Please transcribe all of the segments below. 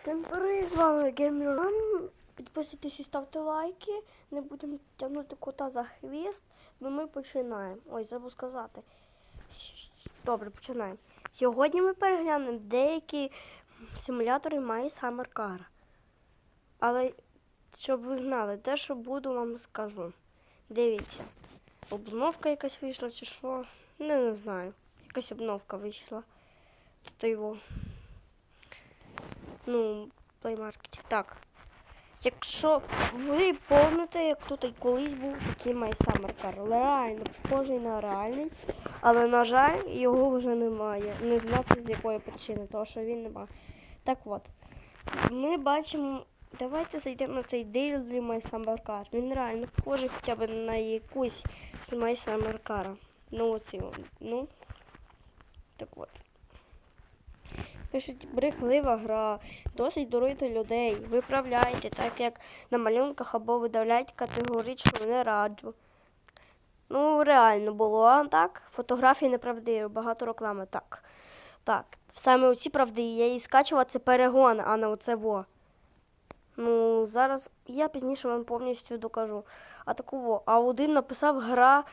Всім привіт, з вами Геймерон. Підписуйтесь і ставте лайки. Не будемо тягнути кота за хвіст. Ну ми починаємо. Ой, забув сказати. Добре, починаємо. Сьогодні ми переглянемо деякі симулятори My Summer Car. Але щоб ви знали, те, що буду, вам скажу. Дивіться. Обновка якась вийшла чи що? Не, не знаю. Якась обновка вийшла. Тут його. Ну, Play Market. Так. Якщо ви помните, як тут і колись був такий Car. Реально, похожий на реальний. Але, на жаль, його вже немає. Не знати з якої причини, тому що він немає. Так от, ми бачимо. Давайте зайдемо на цей Daily My Summer Car. Він реально похожий хоча б на якусь My Summer Car. Ну, оці, ну. Так от. Пишуть, брехлива гра, досить дурити людей. Виправляйте, так як на малюнках або видаляйте категорично не раджу. Ну, реально було, а так? Фотографії неправдиві, багато реклами, так. Так. Саме оці правди, я її скачувала, це перегон, а не оце во. Ну, зараз я пізніше вам повністю докажу. А такого, а один написав гра,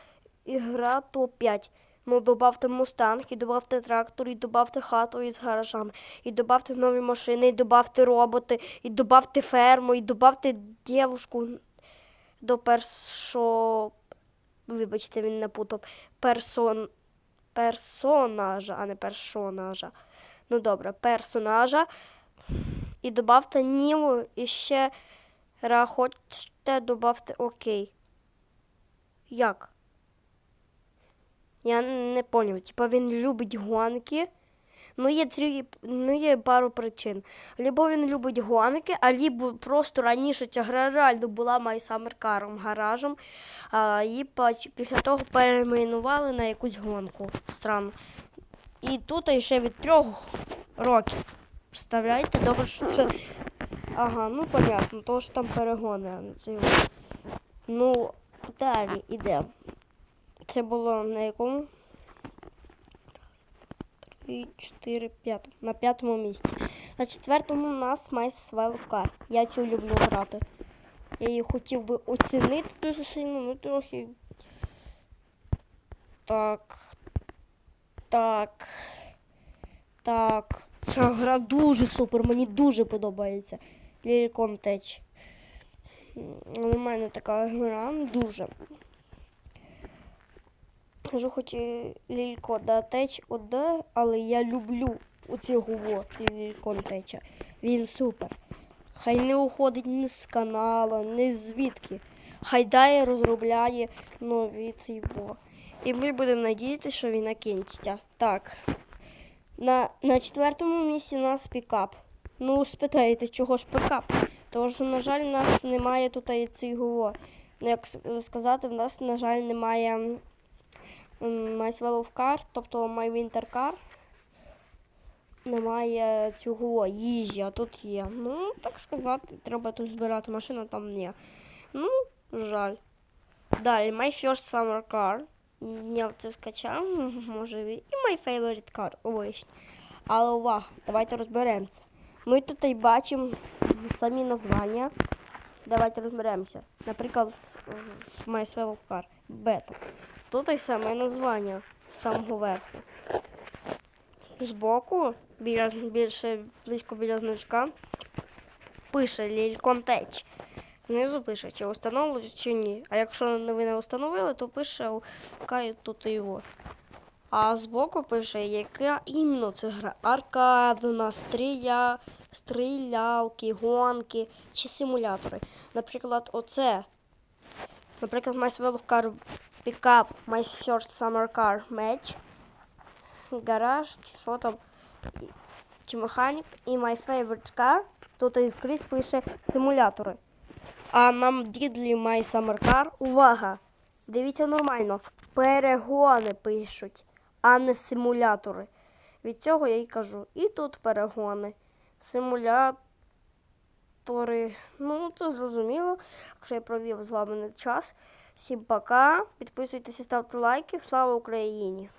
ігра топ-5. Ну, добавте мустанг, і добавте трактор, і добавте хату із гаражами, і добавте нові машини, і добавте роботи, і добавте ферму, і добавте дівушку до першого. Вибачте, він напутав. Персон... Персонажа, а не персонажа. Ну добре, персонажа. І добавте Ніву, і ще хочете добавте окей. Як? Я не поняв. Типа він любить гонки. Ну, є три, ну, є пару причин. Либо він любить гонки, а либо просто раніше ця гра реально була Car гаражем, а її після того перейменували на якусь гонку странну. І тут ще від трьох років. Представляєте? Добре, що це. Ага, ну понятно, тому що там перегони. Ну, далі йдемо. Це було на якому? Три, чотири, п'ятому. На п'ятому місці. На четвертому у нас Swell Car. Я цю люблю грати. Я її хотів би оцінити дуже сильно, ну трохи. Так. Так. Так. Ця гра дуже супер, мені дуже подобається. Лілікон Теч. У мене така гра дуже. Кажу, хоч і Лілько да теч оде, але я люблю оцього Лількон теча. Він супер. Хай не уходить ні з каналу, ні звідки. Хай дає розробляє нові цього. І ми будемо надіятися, що він накінчиться. Так. На, на четвертому місці нас пікап. Ну, спитаєте, чого ж пікап? Тому що, на жаль, у нас немає тут цього. Ну, як сказати, в нас, на жаль, немає м, My Swell of Car, тобто My Winter Car. Немає цього їжі, а тут є. Ну, так сказати, треба тут збирати машину, там ні. Ну, жаль. Далі, My First Summer Car. Я це скачав, може ви. І My Favorite Car, обичний. Але увага, давайте розберемося. Ми тут і бачимо самі названня. Давайте розберемося. Наприклад, з- з My of Car. Бета. Тут і саме названня з самого верху. Збоку, біля, більше близько біля значка, пише лільконтеч. Знизу пише, чи встановлюють, чи ні. А якщо ви не встановили, то пише яка тут його. А збоку пише, яка іменно це гра. Аркадна, стріля, стрілялки, гонки чи симулятори. Наприклад, оце. Наприклад, My Swell of Car Pickup, My First Summer Car Match, гараж, що там, чи механік, і My Favorite Car. Тут і скрізь пише симулятори. А нам дідлі My Summer Car. Увага! Дивіться нормально. Перегони пишуть, а не симулятори. Від цього я й кажу. І тут перегони. Симулятори. Ну, це зрозуміло. Якщо я провів з вами час. Всім пока. Підписуйтесь ставте лайки. Слава Україні!